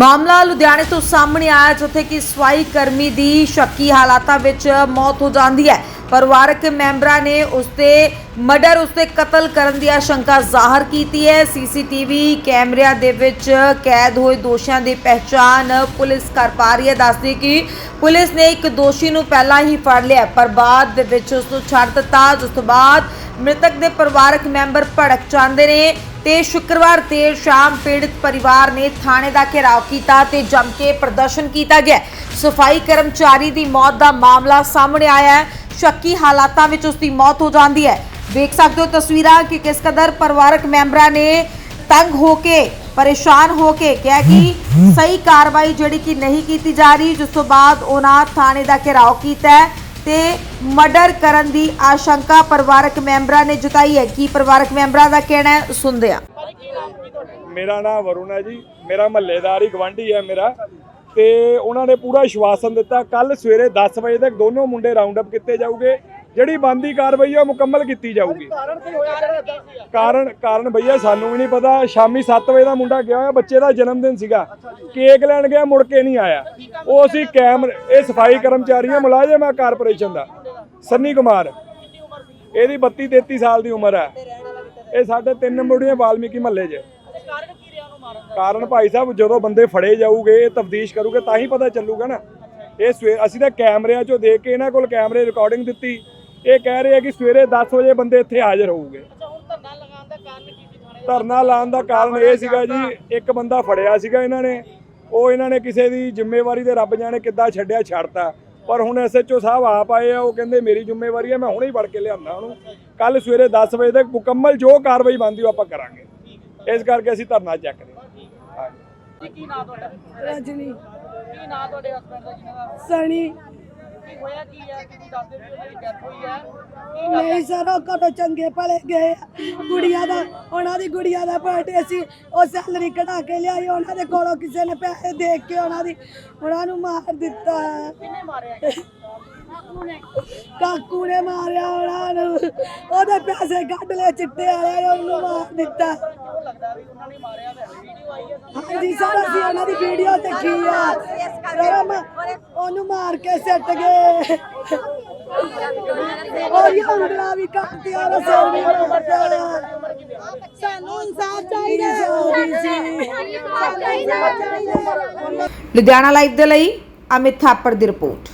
ਮਾਮਲਾ ਲੁਧਿਆਣੇ ਤੋਂ ਸਾਹਮਣੇ ਆਇਆ, ਜਿੱਥੇ ਕਿ ਸਵਾਈ ਕਰਮੀ ਦੀ ਸ਼ੱਕੀ ਹਾਲਾਤਾਂ ਵਿੱਚ ਮੌਤ ਹੋ ਜਾਂਦੀ ਹੈ। ਪਰਿਵਾਰਕ ਮੈਂਬਰਾਂ ਨੇ ਉਸਤੇ ਮਰਡਰ ਉਸਤੇ ਕਤਲ ਕਰਨ ਦੀ ਆਸ਼ੰਕਾ ਜ਼ਾਹਰ ਕੀਤੀ ਹੈ। ਸੀਸੀਟੀਵੀ ਕੈਮਰਿਆਂ ਦੇ ਵਿੱਚ ਕੈਦ ਹੋਏ ਦੋਸ਼ੀਆਂ ਦੀ ਪਹਿਚਾਣ ਪੁਲਿਸ ਕਰ ਪਾ ਰਹੀ ਹੈ। ਦੱਸਦੀ ਕਿ ਪੁਲਿਸ ਨੇ ਇੱਕ ਦੋਸ਼ੀ ਨੂੰ ਪਹਿਲਾਂ ਹੀ ਫੜ ਲਿਆ, ਪਰ ਬਾਅਦ ਦੇ ਵਿੱਚ ਉਸ ਨੂੰ ਛੱਡ ਦਿੱਤਾ, ਜਿਸ ਤੋਂ ਬਾਅਦ ਮ੍ਰਿਤਕ ਦੇ ਪਰਿਵਾਰਕ ਮੈਂਬਰ ਭੜਕ ਜਾਂਦੇ ਨੇ ਤੇ ਸ਼ੁੱਕਰਵਾਰ ਦੇਰ ਸ਼ਾਮ ਪੀੜਤ ਪਰਿਵਾਰ ਨੇ ਥਾਣੇ ਦਾ ਘਿਰਾਓ ਕੀਤਾ ਤੇ ਜੰਮ ਕੇ ਪ੍ਰਦਰਸ਼ਨ ਕੀਤਾ ਗਿਆ। ਸਫ਼ਾਈ ਕਰਮਚਾਰੀ ਦੀ ਮੌਤ ਦਾ ਮਾਮਲਾ ਸਾਹਮਣੇ ਆਇਆ ਹੈ। ਸ਼ੱਕੀ ਹਾਲਾਤਾਂ ਵਿੱਚ ਉਸ ਦੀ ਮੌਤ ਹੋ ਜਾਂਦੀ ਹੈ। ਵੇਖ ਸਕਦੇ ਹੋ ਤਸਵੀਰਾਂ ਕਿ ਕਿਸ ਕਦਰ ਪਰਿਵਾਰਕ ਮੈਂਬਰਾਂ ਨੇ ਤੰਗ ਹੋ ਕੇ, ਪਰੇਸ਼ਾਨ ਹੋ ਕੇ ਕਿਹਾ ਕਿ ਸਹੀ ਕਾਰਵਾਈ ਜਿਹੜੀ ਕਿ ਨਹੀਂ ਕੀਤੀ ਜਾ ਰਹੀ, ਜਿਸ ਤੋਂ ਬਾਅਦ ਉਹਨਾਂ ਥਾਣੇ ਦਾ ਘਿਰਾਓ ਕੀਤਾ ਹੈ। ਤੇ ਮਰਡਰ ਕਰਨ ਦੀ ਆਸ਼ੰਕਾ ਪਰਿਵਾਰਕ ਮੈਂਬਰਾਂ ਨੇ ਜਤਾਈ ਹੈ। ਕੀ ਪਰਿਵਾਰਕ ਮੈਂਬਰਾਂ ਦਾ ਕਹਿਣਾ ਹੈ? ਸੁਣਦੇ ਆ ਮੇਰਾ ਨਾਮ ਵਰੁਣ ਹੈ ਜੀ। ਮੇਰਾ ਮਹੱਲੇਦਾਰ ਹੀ ਗਵਾਂਢੀ ਹੈ ਮੇਰਾ। ਤੇ ਉਹਨਾਂ ਨੇ ਪੂਰਾ ਵਿਸ਼ਵਾਸਨ ਦਿੱਤਾ। ਕੱਲ ਸਵੇਰੇ 10 ਵਜੇ ਤੱਕ ਦੋਨੋਂ ਮੁੰਡੇ ਰਾਉਂਡ ਅਪ ਕੀਤੇ ਜਾਊਗੇ। ਜਿਹੜੀ ਬੰਦੀ ਕਾਰਵਾਈ ਹੈ ਉਹ ਮੁਕੰਮਲ ਕੀਤੀ ਜਾਊਗੀ। ਕਾਰਨ ਕਾਰਨ ਭਈਆ ਸਾਨੂੰ ਵੀ ਨਹੀਂ ਪਤਾ। ਸ਼ਾਮੀ 7 ਵਜੇ ਦਾ ਮੁੰਡਾ ਗਿਆ ਹੋਇਆ ਬੱਚੇ ਦਾ ਜਨਮ ਦਿਨ ਸੀਗਾ। ਕੇਕ ਲੈਣ ਗਿਆ ਮੁੜ ਕੇ ਨਹੀਂ ਆਇਆ। ਉਹ ਅਸੀਂ ਕੈਮਰੇ ਇਹ ਸਫ਼ਾਈ ਕਰਮਚਾਰੀਆਂ ਮੁਲਾਜ਼ਮ ਆ ਕਾਰਪੋਰੇਸ਼ਨ ਦਾ। ਸੰਨੀ ਕੁਮਾਰ। ਇਹਦੀ 32 33 ਸਾਲ ਦੀ ਉਮਰ ਹੈ ਇਹ ਸਾਡੇ ਤਿੰਨ ਮੁੰਡਿਆਂ ਵਾਲਮੀਕੀ ਮਹੱਲੇ 'ਚ। ਕਾਰਨ ਭਾਈ ਸਾਹਿਬ ਜਦੋਂ ਬੰਦੇ ਫੜੇ ਜਾਊਗੇ ਇਹ ਤਫਤੀਸ਼ ਕਰੂਗੇ ਤਾਂ ਹੀ ਪਤਾ ਚੱਲੂਗਾ ਨਾ। ਇਹ ਅਸੀਂ ਤਾਂ ਕੈਮਰਿਆਂ 'ਚੋਂ ਦੇਖ ਕੇ ਇਹਨਾਂ ਕੋਲ ਕੈਮਰੇ ਰਿਕਾਰਡਿੰਗ ਦਿੱਤੀ। ਇਹ ਕਹਿ ਰਹੇ ਆ ਕਿ ਸਵੇਰੇ 10 ਵਜੇ ਬੰਦੇ ਇੱਥੇ ਹਾਜ਼ਰ ਹੋਊਗੇ। ਧਰਨਾ ਲਾਉਣ ਦਾ ਕਾਰਨ ਇਹ ਸੀਗਾ ਜੀ ਇੱਕ ਬੰਦਾ ਫੜਿਆ ਸੀਗਾ ਇਹਨਾਂ ਨੇ। ਉਹ ਇਹਨਾਂ ਨੇ ਕਿਸੇ ਦੀ ਜ਼ਿੰਮੇਵਾਰੀ ਤੇ ਰੱਬ ਜਾਣੇ ਕਿੱਦਾਂ ਛੱਡਿਆ ਛੱਡਤਾ। ਪਰ ਹੁਣ ਐਸਐਚਓ ਸਾਹਿਬ ਆਪ ਆਏ ਆ ਉਹ ਕਹਿੰਦੇ ਮੇਰੀ ਜ਼ਿੰਮੇਵਾਰੀ ਹੈ ਮੈਂ ਹੁਣੇ ਹੀ ਫੜ ਕੇ ਲਿਆਂਦਾ ਉਹਨੂੰ। ਕੱਲ ਸਵੇਰੇ 10 ਵਜੇ ਤੱਕ ਮੁਕੰਮਲ ਜੋ ਕਾਰਵਾਈ ਬਣਦੀ ਉਹ ਆਪਾਂ ਕਰਾਂਗੇ। ਇਸ ਕਰਕੇ ਅਸੀਂ ਧਰਨਾ ਚੱਕ ਰਹੇ ਹਾਂ। ਕੀ ਨਾਂ ਤੁਹਾਡਾ? ਰਜਨੀ। ਕੀ ਨਾਂ ਤੁਹਾਡੇ ਹਸਬੰਡ ਦਾ ਜਿਹਨਾਂ ਦਾ? ਸਣੀ ਕੀ ਹੋਇਆ ਕੀ ਹੈ? ਤੁਸੀਂ ਦੱਸਦੇ ਵੀ ਉਹਨਾਂ ਦੀ ਡੈਥ ਹੋਈ ਹੈ। ਕੀ ਗੱਲ ਨਹੀਂ ਸਰ ਉਹ ਕਦੋਂ ਚੰਗੇ ਭਲੇ ਗਏ ਆ। ਗੁੜੀਆ ਦਾ ਉਹਨਾਂ ਦੀ ਗੁੜੀਆ ਦਾ ਬਰਥਡੇ ਸੀ। ਉਹ ਸੈਲਰੀ ਕਢਾ ਕੇ ਲਿਆਈ ਉਹਨਾਂ ਦੇ ਕੋਲੋਂ ਕਿਸੇ ਨੇ ਪੈਸੇ ਦੇ ਕੇ ਉਹਨਾਂ ਦੀ ਉਹਨਾਂ ਨੂੰ ਮਾਰ ਦਿੱਤਾ। ਕਿੰਨੇ ਮਾਰਿਆ? ਕਾਕੂ ਨੇ। ਮਾਰਿਆ ਉਹਨਾਂ ਨੂੰ। ਉਹਦੇ ਪੈਸੇ ਕੱਢ ਲਏ ਚਿੱਟੇ ਵਾਲੇ ਨੇ ਉਹਨੂੰ ਮਾਰ ਦਿੱਤਾ। ਲੱਗਦਾ ਵੀ ਉਹਨਾਂ ਨੇ ਮਾਰਿਆ ਤੇ ਵੀਡੀਓ ਆਈ ਹੈ ਹਾਂਜੀ ਸਰ ਅਸੀਂ ਉਹਨਾਂ ਦੀ ਵੀਡੀਓ ਦੇਖੀ ਆ। ਸਰ ਮੈਂ ਉਹਨੂੰ ਮਾਰ ਕੇ ਸਿੱਟ ਗਏ। ਉਹ ਯੰਗਲਾ ਵੀ ਕੱਟਿਆ ਰਸੋਲ ਵੀ ਕੱਟਿਆ ਸਾਨੂੰ ਇਨਸਾਫ ਚਾਹੀਦਾ ਲੁਧਿਆਣਾ ਲਾਈਵ ਦੇ ਲਈ ਅਮਿਤ ਥਾਪੜ ਦੀ ਰਿਪੋਰਟ।